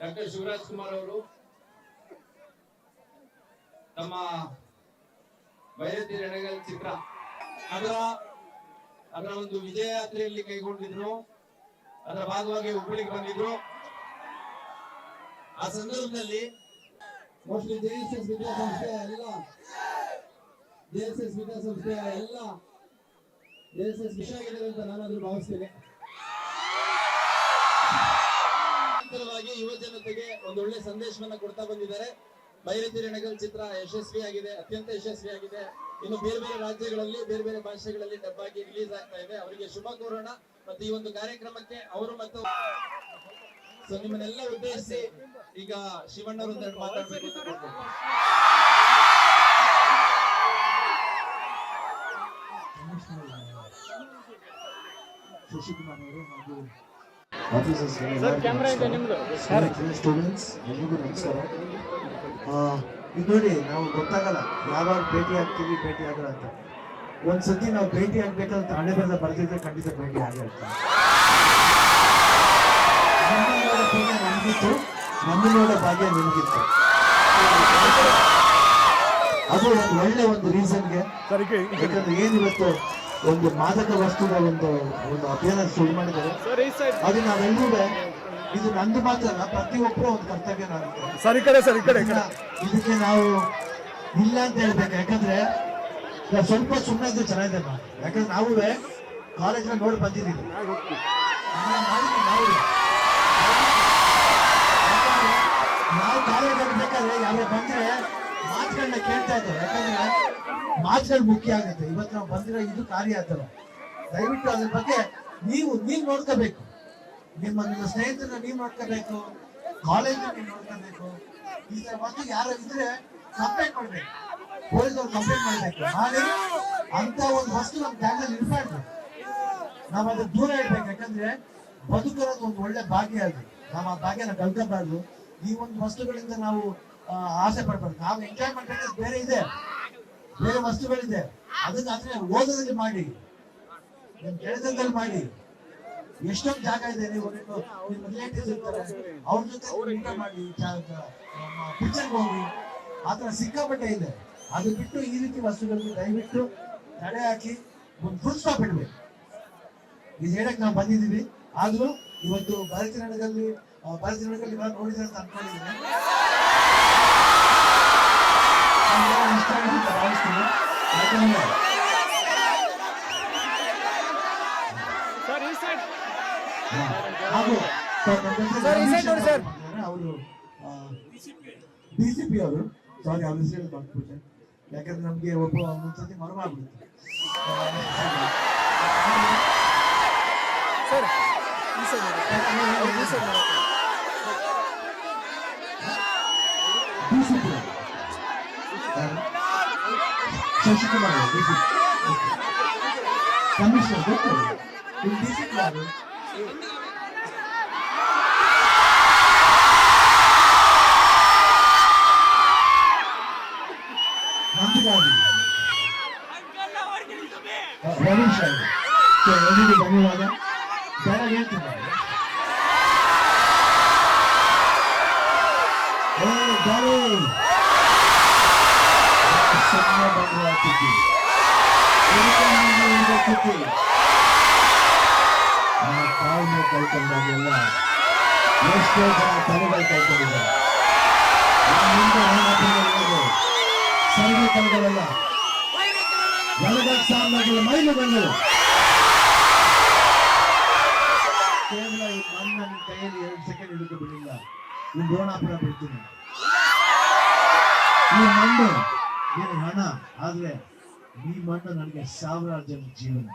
Doctor Shivraj Kumar ಅವರು ತಮ್ಮ ಬೈರತಿ ರಣಗಲ್ ಚಿತ್ರ. ಅದರ ಅದರ ಒಂದು ವಿಜಯ ಯಾತ್ರೆಯಲ್ಲಿ ಕೈಗೊಂಡಿದ್ರು. ಅದರ ಭಾಗವಾಗಿ ಹುಬ್ಬಳ್ಳಿಗೆ ಬಂದಿದ್ರು. ಆ ಸಂದರ್ಭದಲ್ಲಿ ಮೋಸ್ಟ್ಲಿ ಜೆಎಸ್ಎಸ್ ವಿದ್ಯಾಸಂಸ್ಥೆಯ ಎಲ್ಲ ಜೆಎಸ್ಎಸ್ ವಿದ್ಯಾಸಂಸ್ಥೆಯ ಎಲ್ಲ ಜೆಎಸ್ಎಸ್ ವಿಷಯ ಆಗಿದೆ ಅಂತ ನಾನಾದ್ರೂ ಭಾವಿಸ್ತೇನೆ. ನಿರಂತರವಾಗಿ ಯುವ ಜನತೆಗೆ ಒಂದು ಒಳ್ಳೆ ಸಂದೇಶವನ್ನ ಕೊಡ್ತಾ ಬಂದಿದ್ದಾರೆ. ಬೈರತಿ ನಗಲ್ ಚಿತ್ರ ಯಶಸ್ವಿಯಾಗಿದೆ, ಅತ್ಯಂತ ಯಶಸ್ವಿಯಾಗಿದೆ. ಇನ್ನು ಬೇರೆ ಬೇರೆ ರಾಜ್ಯಗಳಲ್ಲಿ, ಬೇರೆ ಬೇರೆ ಭಾಷೆಗಳಲ್ಲಿ ಡಬ್ ಆಗಿ ರಿಲೀಸ್ ಆಗ್ತಾ ಇದೆ. ಅವರಿಗೆ ಶುಭ ಕೋರೋಣ. ಮತ್ತೆ ಈ ಒಂದು ಕಾರ್ಯಕ್ರಮಕ್ಕೆ ಅವರು ಮತ್ತು ಸೊ ನಿಮ್ಮನ್ನೆಲ್ಲ ಉದ್ದೇಶಿಸಿ ಈಗ ಶಿವಣ್ಣರು ಮಾತಾಡ್ಬೇಕು ಅವರು ಹಾಗೂ ಸ್ಟೂಡೆಂಟ್ಸ್ ಎಲ್ರಿಗೂ ನಮಸ್ಕಾರ. ಆ, ಇದು ನೋಡಿ ನಾವು ಗೊತ್ತಾಗಲ್ಲ ಯಾವಾಗ ಭೇಟಿ ಆಗ್ತೀವಿ ಭೇಟಿ ಆಗಲ್ಲ ಅಂತ. ಒಂದ್ಸತಿ ನಾವು ಭೇಟಿ ಆಗ್ಬೇಕಂತ ಹಣೆ ಬರದ ಬರ್ತಿದ್ರೆ ಖಂಡಿತ ಭೇಟಿ ಆಗೇ ನಮಗಿತ್ತು ನಮ್ಮನೋಡ ಭಾಗ್ಯ ನಿಮಗಿತ್ತು. ಅದು ಒಂದು ಒಳ್ಳೆ ಒಂದು ರೀಸನ್ಗೆ ಯಾಕಂದ್ರೆ ಏನಿವತ್ತು ಒಂದು ಮಾದಕ ವಸ್ತುವ ಒಂದು ಒಂದು ಅಭಿಯಾನ ಶುರು ಮಾಡಿದ್ದಾರೆ. ಅದು ನಾವೆಲ್ಲರೂ ಇದು ನಂದು ಮಾತ್ರ ಅಲ್ಲ ಪ್ರತಿಯೊಬ್ಬರು ಒಂದು ಕರ್ತವ್ಯ ನಾನು ಸರಿ ಕಡೆ ಸರಿ ಕಡೆ ಇದಕ್ಕೆ ನಾವು ಇಲ್ಲ ಅಂತ ಹೇಳ್ಬೇಕು. ಯಾಕಂದ್ರೆ ಸ್ವಲ್ಪ ಸುಮ್ಮನೆ ಇದ್ರೆ ಚೆನ್ನಾಗಿದೆ. ಯಾಕಂದ್ರೆ ನಾವು ಕಾಲೇಜ್ನ ನೋಡಿ ಬಂದಿದ್ದೀವಿ. ನಾವು ಕಾಲೇಜ್ ಬೇಕಾದ್ರೆ ಯಾರೋ ಬಂದ್ರೆ ಮಾತುಗಳನ್ನ ಕೇಳ್ತಾ ಇದ್ದಾರೆ ಯಾಕಂದ್ರೆ ಮಾತುಗಳು ಮುಖ್ಯ ಆಗುತ್ತೆ. ಇವತ್ತು ನಾವು ಬಂದಿರೋ ಇದು ಕಾರ್ಯ ಆತರ ದಯವಿಟ್ಟು ಅದ್ರ ಬಗ್ಗೆ ನೀವು ನೀವು ನೋಡ್ಕೋಬೇಕು. ನಿಮ್ಮ ನಿಮ್ಮ ಸ್ನೇಹಿತರನ್ನ ನೀವು ನೋಡ್ಕೋಬೇಕು. ಕಾಲೇಜ್ ನೀವು ನೋಡ್ಕೋಬೇಕು. ಈ ಬಗ್ಗೆ ಯಾರು ಇದ್ರೆ ಕಂಪ್ಲೇಂಟ್ ಮಾಡ್ಬೇಕು. ಪೊಲೀಸ್ ಅವ್ರು ಕಂಪ್ಲೇಂಟ್ ಮಾಡ್ಬೇಕು. ಹಾಗೆ ಅಂತ ಒಂದು ವಸ್ತು ನಮ್ಮ ಜಾಗದಲ್ಲಿ ಇರ್ಬಾರ್ದು ನಾವು ಅದನ್ನ ದೂರ ಇಡ್ಬೇಕು. ಯಾಕಂದ್ರೆ ಬದುಕಿರೋದು ಒಂದು ಒಳ್ಳೆ ಭಾಗ್ಯ ಅದು. ನಾವು ಆ ಭಾಗ್ಯನ ಕಲ್ಕೋಬಾರ್ದು ಈ ಒಂದು ವಸ್ತುಗಳಿಂದ ನಾವು ಆಸೆ ಪಡ್ಬಾರ್ದು. ನಾವು ಎಂಜಾಯ್ಮೆಂಟ್ ಬೇರೆ ಇದೆ. ಬೇರೆ ವಸ್ತುಗಳಿದೆ ಅದನ್ನ ಆದ್ರೆ ಓದೋದ್ರಲ್ಲಿ ಮಾಡಿ. ನಿಮ್ ಕೆಲಸದಲ್ಲಿ ಮಾಡಿ. ಎಷ್ಟೊಂದು ಜಾಗ ಇದೆ ನೀವು ರಿಲೇಟಿವ್ಸ್ ಇರ್ತಾರೆ. ಅವ್ರ ಜೊತೆ ಊಟ ಮಾಡಿ ಪಿಕ್ಚರ್ಗೆ ಹೋಗಿ. ಆತರ ಸಿಕ್ಕಾಪಟ್ಟೆ ಇದೆ. ಅದು ಬಿಟ್ಟು ಈ ರೀತಿ ವಸ್ತುಗಳಿಗೆ ದಯವಿಟ್ಟು ತಡೆ ಹಾಕಿ ಒಂದು ಫುಲ್ ಸ್ಟಾಪ್ ಇಡ್ಬೇಕು. ಇದು ಹೇಳಕ್ ನಾವು ಬಂದಿದ್ದೀವಿ. ಆದ್ರೂ ಇವತ್ತು ಭರತನಾಟ್ಯದಲ್ಲಿ ಇವಾಗ ನೋಡಿದ್ರೆ ಅಂತ ಅನ್ಕೊಂಡಿದ್ದೀನಿ. ಯಾಕಂದ್ರೆ ಹಾಗೂ. ಅವರು ಡಿಸಿಪಿ ಅವರು. ಸಾರಿ ಅವ್ರ ಹೆಸರು ಬಂದ್ಬಿಟ್ಟೆ ಯಾಕಂದ್ರೆ ನಮ್ಗೆ ಒಬ್ಬ ಒಂದೊಂದ್ಸತಿ ಮರ್ಮ ಆಗ್ಬಿಡುತ್ತೆ ಸರ್ ಈ ಸೈಡ್ ನೋಡಿ. ಅವ್ರು ಈ ಸೈಡ್ ನೋಡಿ. ಡಿಸಿಪಿ ಶಶಿಕುಮಾರ್ ಡಿಸಿಪಿ ಕಮಿಷನರ್ ಗೊತ್ತು ಇಲ್ಲಿ ಡಿಸಿಪಿ ಯಾರು ನಂದಿಗಾಡಿ ರವೀಶ್ ಅವರು ಸೊ, ಎಲ್ರಿಗೂ ಧನ್ಯವಾದ ಬೇಡ ಹೇಳ್ತೀನಿ ಏ ಗಾಡಿ ಸುಮ್ಮನೆ ಬಂದು ಹಾಕಿದ್ದಿ ತಾಳ್ಮೆ ಕಳ್ಕೊಂಡಾಗೆಲ್ಲ ಎಷ್ಟೋ ಜನ ತಲೆಗಳು ಕಳ್ಕೊಂಡಿದ್ದಾರೆ ನಮ್ಮ ಮುಂದೆ ಹೆಣ್ಣು ಸರ್ವೆ ಕಲ್ಗಳಲ್ಲ ಎಳಗಟ್ ಸಾಮ್ರಾಜ್ಯದ ಮೈಲುಗಂಗಳು ಕೇವಲ ಈ ಮಣ್ಣು ನನ್ನ ಕೈಯಲ್ಲಿ ಎರಡು ಸೆಕೆಂಡ್ ಹಿಡಿದು ಬಿಡಿಲ್ಲ ಈ ಗೋಣಾಪುರ ಬಿಡ್ತೀನಿ ಈ ಮಣ್ಣು ಏನು ಹಣ ಆದ್ರೆ ಈ ಮಣ್ಣು ನನಗೆ ಸಾವಿರಾರು ಜನ ಜೀವನ.